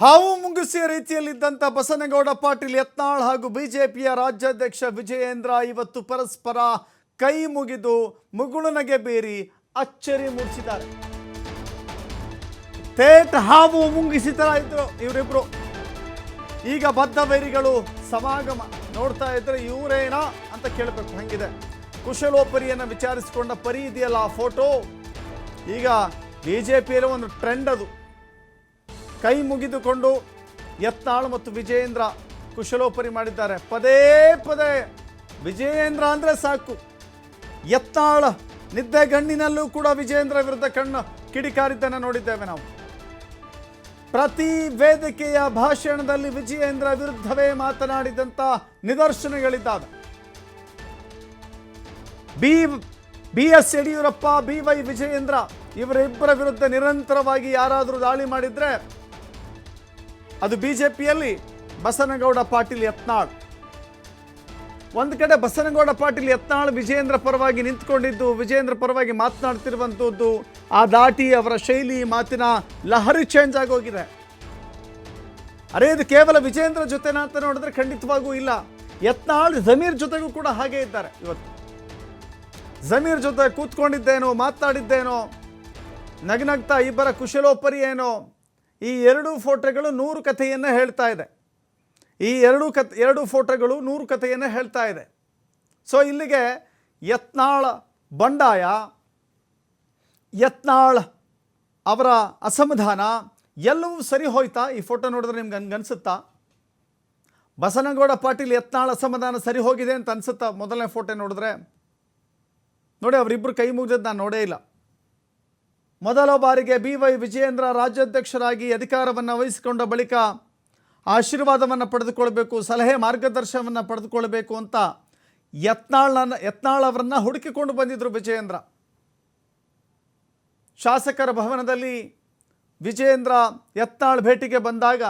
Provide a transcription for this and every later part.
ಹಾವು ಮುಂಗುಸಿಯ ರೀತಿಯಲ್ಲಿದ್ದಂಥ ಬಸನಗೌಡ ಪಾಟೀಲ್ ಯತ್ನಾಳ್ ಹಾಗೂ ಬಿಜೆಪಿಯ ರಾಜ್ಯಾಧ್ಯಕ್ಷ ವಿಜಯೇಂದ್ರ ಇವತ್ತು ಪರಸ್ಪರ ಕೈ ಮುಗಿದು ಮುಗುಳುನಗೆ ಬೇರಿ ಅಚ್ಚರಿ ಮೂಡಿಸಿದ್ದಾರೆ. ತೇಟ್ ಹಾವು ಮುಂಗಿಸಿ ತರ ಇದ್ರು ಇವರಿಬ್ರು. ಈಗ ಬದ್ಧ ವೈರಿಗಳು ಸಮಾಗಮ ನೋಡ್ತಾ ಇದ್ರೆ ಇವರೇನಾ ಅಂತ ಕೇಳಬೇಕು, ಹಂಗಿದೆ? ಕುಶಲೋಪರಿಯನ್ನು ವಿಚಾರಿಸಿಕೊಂಡ ಪರಿ ಇದೆಯಲ್ಲ ಆ ಫೋಟೋ. ಈಗ ಬಿ ಜೆ ಪಿಯಲ್ಲಿ ಒಂದು ಟ್ರೆಂಡ್ ಅದು. ಕೈ ಮುಗಿದುಕೊಂಡು ಯತ್ನಾಳ್ ಮತ್ತು ವಿಜಯೇಂದ್ರ ಕುಶಲೋಪರಿ ಮಾಡಿದ್ದಾರೆ. ಪದೇ ಪದೇ ವಿಜಯೇಂದ್ರ ಅಂದರೆ ಸಾಕು. ಯತ್ನಾಳ್ ನಿದ್ದೆ ಗಣ್ಣಿನಲ್ಲೂ ಕೂಡ ವಿಜಯೇಂದ್ರ ವಿರುದ್ಧ ಕಣ್ಣು ಕಿಡಿಕಾರಿದ್ದನ್ನು ನೋಡಿದ್ದೇವೆ ನಾವು. ಪ್ರತಿ ವೇದಿಕೆಯ ಭಾಷಣದಲ್ಲಿ ವಿಜಯೇಂದ್ರ ವಿರುದ್ಧವೇ ಮಾತನಾಡಿದಂಥ ನಿದರ್ಶನಗಳಿದ್ದಾವೆ. B B S Yediyurappa, B Y Vijayendra ಇವರಿಬ್ಬರ ವಿರುದ್ಧ ನಿರಂತರವಾಗಿ ಯಾರಾದರೂ ದಾಳಿ ಮಾಡಿದ್ರೆ ಅದು ಬಿಜೆಪಿಯಲ್ಲಿ ಬಸನಗೌಡ ಪಾಟೀಲ್ ಯತ್ನಾಳ್. ಒಂದು ಕಡೆ ಬಸನಗೌಡ ಪಾಟೀಲ್ ಯತ್ನಾಳ್ ವಿಜಯೇಂದ್ರ ಪರವಾಗಿ ನಿಂತ್ಕೊಂಡಿದ್ದು, ವಿಜಯೇಂದ್ರ ಪರವಾಗಿ ಮಾತನಾಡ್ತಿರುವಂಥದ್ದು ಆ ದಾಟಿ ಅವರ ಶೈಲಿ, ಮಾತಿನ ಲಹರಿ ಚೇಂಜ್ ಆಗೋಗಿದೆ. ಅರೆ, ಇದು ಕೇವಲ ವಿಜಯೇಂದ್ರ ಜೊತೆನಾ ಅಂತ ನೋಡಿದ್ರೆ ಖಂಡಿತವಾಗೂ ಇಲ್ಲ. ಯತ್ನಾಳ್, ಜಮೀರ್ ಜೊತೆಗೂ ಕೂಡ ಹಾಗೆ ಇದ್ದಾರೆ ಇವತ್ತು. ಜಮೀರ್ ಜೊತೆ ಕೂತ್ಕೊಂಡಿದ್ದೇನೋ, ಮಾತನಾಡಿದ್ದೇನೋ ನಗನಗ್ತಾ ಇಬ್ಬರ ಕುಶಲೋಪರಿ ಏನೋ? ಈ ಎರಡು ಫೋಟೋಗಳು ನೂರು ಕಥೆಯನ್ನು ಹೇಳ್ತಾ ಇದೆ. ಈ ಎರಡು ಕತ್ ಎರಡು ಫೋಟೋಗಳು ನೂರು ಕಥೆಯನ್ನು ಹೇಳ್ತಾ ಇದೆ. ಸೊ ಇಲ್ಲಿಗೆ ಯತ್ನಾಳ ಬಂಡಾಯ, ಯತ್ನಾಳ್ ಅವರ ಅಸಮಾಧಾನ ಎಲ್ಲವೂ ಸರಿ ಹೋಯ್ತಾ? ಈ ಫೋಟೋ ನೋಡಿದ್ರೆ ನಿಮ್ಗೆ ಅನ್ಸುತ್ತಾ? ಬಸನಗೌಡ ಪಾಟೀಲ್ ಯತ್ನಾಳ್ ಅಸಮಾಧಾನ ಸರಿ ಹೋಗಿದೆ ಅಂತ ಅನ್ಸುತ್ತಾ? ಮೊದಲನೇ ಫೋಟೋ ನೋಡಿದ್ರೆ? ನೋಡಿ ಅವರಿಬ್ಬರು ಕೈ ಮುಗಿದದ್ದು ನಾನು ನೋಡೇ ಇಲ್ಲ. ಮೊದಲ ಬಾರಿಗೆ ಬಿ ವೈ ವಿಜಯೇಂದ್ರ ರಾಜ್ಯಾಧ್ಯಕ್ಷರಾಗಿ ಅಧಿಕಾರವನ್ನು ವಹಿಸಿಕೊಂಡ ಬಳಿಕ ಆಶೀರ್ವಾದವನ್ನು ಪಡೆದುಕೊಳ್ಬೇಕು, ಸಲಹೆ ಮಾರ್ಗದರ್ಶನವನ್ನು ಪಡೆದುಕೊಳ್ಬೇಕು ಅಂತ ಯತ್ನಾಳನ, ಯತ್ನಾಳ್ ಅವರನ್ನು ಹುಡುಕಿಕೊಂಡು ಬಂದಿದ್ದರು ವಿಜಯೇಂದ್ರ. ಶಾಸಕರ ಭವನದಲ್ಲಿ ವಿಜಯೇಂದ್ರ ಯತ್ನಾಳ್ ಭೇಟಿಗೆ ಬಂದಾಗ,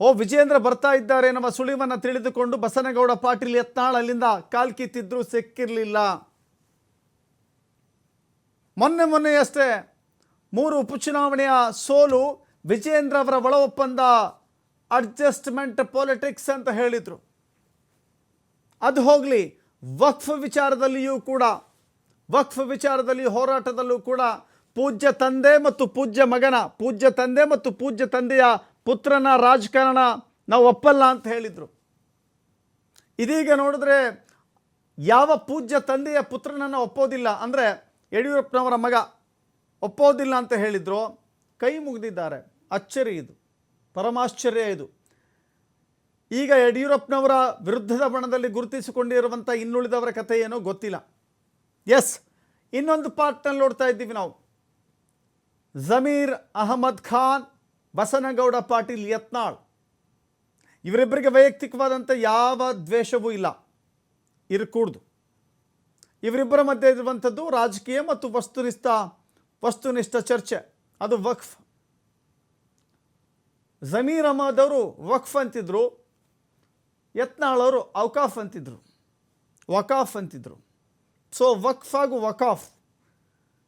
ಓ ವಿಜಯೇಂದ್ರ ಬರ್ತಾ ಇದ್ದಾರೆ ನಮ್ಮ ಸುಳಿವನ್ನು ತಿಳಿದುಕೊಂಡು ಬಸನಗೌಡ ಪಾಟೀಲ್ ಯತ್ನಾಳ್ ಅಲ್ಲಿಂದ ಕಾಲ್ ಕಿತ್ತಿದ್ರು, ಸಿಕ್ಕಿರಲಿಲ್ಲ. ಮೊನ್ನೆ ಮೊನ್ನೆಯಷ್ಟೇ ಮೂರು ಉಪಚುನಾವಣೆಯ ಸೋಲು ವಿಜೇಂದ್ರ ಅವರ ಒಳ ಒಪ್ಪಂದ ಅಡ್ಜಸ್ಟ್ಮೆಂಟ್ ಪೊಲಿಟಿಕ್ಸ್ ಅಂತ ಹೇಳಿದರು. ಅದು ಹೋಗಲಿ, ವಕ್ಫ್ ವಿಚಾರದಲ್ಲಿಯೂ ಕೂಡ, ವಕ್ಫ್ ವಿಚಾರದಲ್ಲಿ ಹೋರಾಟದಲ್ಲೂ ಕೂಡ ಪೂಜ್ಯ ತಂದೆ ಮತ್ತು ಪೂಜ್ಯ ಮಗನ, ಪೂಜ್ಯ ತಂದೆ ಮತ್ತು ಪೂಜ್ಯ ತಂದೆಯ ಪುತ್ರನ ರಾಜಕಾರಣ ನಾವು ಒಪ್ಪಲ್ಲ ಅಂತ ಹೇಳಿದರು. ಇದೀಗ ನೋಡಿದ್ರೆ ಯಾವ ಪೂಜ್ಯ ತಂದೆಯ ಪುತ್ರನನ್ನು ಒಪ್ಪೋದಿಲ್ಲ. ಅಂದರೆ ಯಡಿಯೂರಪ್ಪನವರ ಮಗ ಒಪ್ಪೋದಿಲ್ಲ ಅಂತ ಹೇಳಿದ್ರು, ಕೈ ಮುಗಿದಿದ್ದಾರೆ. ಅಚ್ಚರಿ ಇದು. ಪರಮಾಶ್ಚರ್ಯ ಇದು. ಈಗ ಯಡಿಯೂರಪ್ಪನವರ ವಿರುದ್ಧದ ಬಣದಲ್ಲಿ ಗುರುತಿಸಿಕೊಂಡಿರುವಂಥ ಇನ್ನುಳಿದವರ ಕಥೆ ಏನೋ ಗೊತ್ತಿಲ್ಲ. ಎಸ್ ಇನ್ನೊಂದು ಪಾರ್ಟ್ನಲ್ಲಿ ನೋಡ್ತಾ ಇದ್ದೀವಿ ನಾವು. ಜಮೀರ್ ಅಹಮದ್ ಖಾನ್, ಬಸನಗೌಡ ಪಾಟೀಲ್ ಯತ್ನಾಳ್. ಇವರಿಬ್ಬರಿಗೆ ವೈಯಕ್ತಿಕವಾದಂಥ ಯಾವ ದ್ವೇಷವೂ ಇಲ್ಲ. ಇರಕೂಡ್ದು. ಇವರಿಬ್ಬರ ಮಧ್ಯೆ ಇರುವಂಥದ್ದು ರಾಜಕೀಯ ಮತ್ತು ವಸ್ತುನಿಷ್ಠ ವಸ್ತುನಿಷ್ಠ ಚರ್ಚೆ. ಅದು ವಕ್ಫ್. ಜಮೀರ್ ಅಹಮದ್ ಅವರು ವಕ್ಫ್ ಅಂತಿದ್ರು ಯತ್ನಾಳವರು ಅವಕಾಫ್ ಔಕಾಫ್ ಅಂತಿದ್ರು, ವಕಾಫ್ ಅಂತಿದ್ರು. ಸೊ ವಕ್ಫ್ ಹಾಗೂ ವಕಾಫ್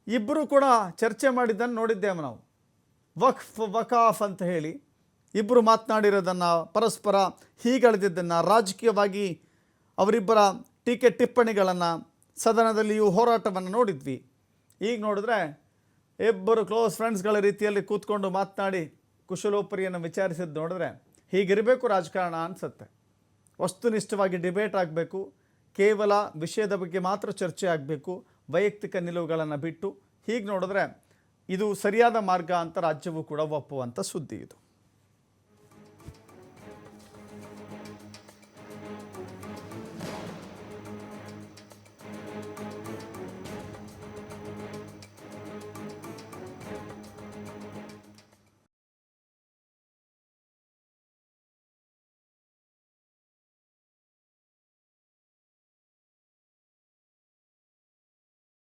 ಇಬ್ಬರು ಕೂಡ ಚರ್ಚೆ ಮಾಡಿದ್ದನ್ನು ನೋಡಿದ್ದೇವೆ ನಾವು. ವಕ್ಫ್, ವಕಾಫ್ ಅಂತ ಹೇಳಿ ಇಬ್ಬರು ಮಾತನಾಡಿರೋದನ್ನು, ಪರಸ್ಪರ ಹೀಗಳೆದಿದ್ದನ್ನು, ರಾಜಕೀಯವಾಗಿ ಅವರಿಬ್ಬರ ಟೀಕೆ ಟಿಪ್ಪಣಿಗಳನ್ನು, ಸದನದಲ್ಲಿಯೂ ಹೋರಾಟವನ್ನು ನೋಡಿದ್ವಿ. ಈಗ ನೋಡಿದ್ರೆ ಇಬ್ಬರು ಕ್ಲೋಸ್ ಫ್ರೆಂಡ್ಸ್ಗಳ ರೀತಿಯಲ್ಲಿ ಕೂತ್ಕೊಂಡು ಮಾತನಾಡಿ ಕುಶಲೋಪರಿಯನ್ನು ವಿಚಾರಿಸಿದ್ದು ನೋಡಿದ್ರೆ ಹೀಗಿರಬೇಕು ರಾಜಕಾರಣ ಅನಿಸುತ್ತೆ. ವಸ್ತುನಿಷ್ಠವಾಗಿ ಡಿಬೇಟ್ ಆಗಬೇಕು, ಕೇವಲ ವಿಷಯದ ಬಗ್ಗೆ ಮಾತ್ರ ಚರ್ಚೆ ಆಗಬೇಕು, ವೈಯಕ್ತಿಕ ನಿಲುವುಗಳನ್ನು ಬಿಟ್ಟು ಹೀಗೆ ನೋಡಿದ್ರೆ ಇದು ಸರಿಯಾದ ಮಾರ್ಗ ಅಂತ ರಾಜ್ಯವು ಕೂಡ ಒಪ್ಪುವಂಥ ಸುದ್ದಿ ಇದು.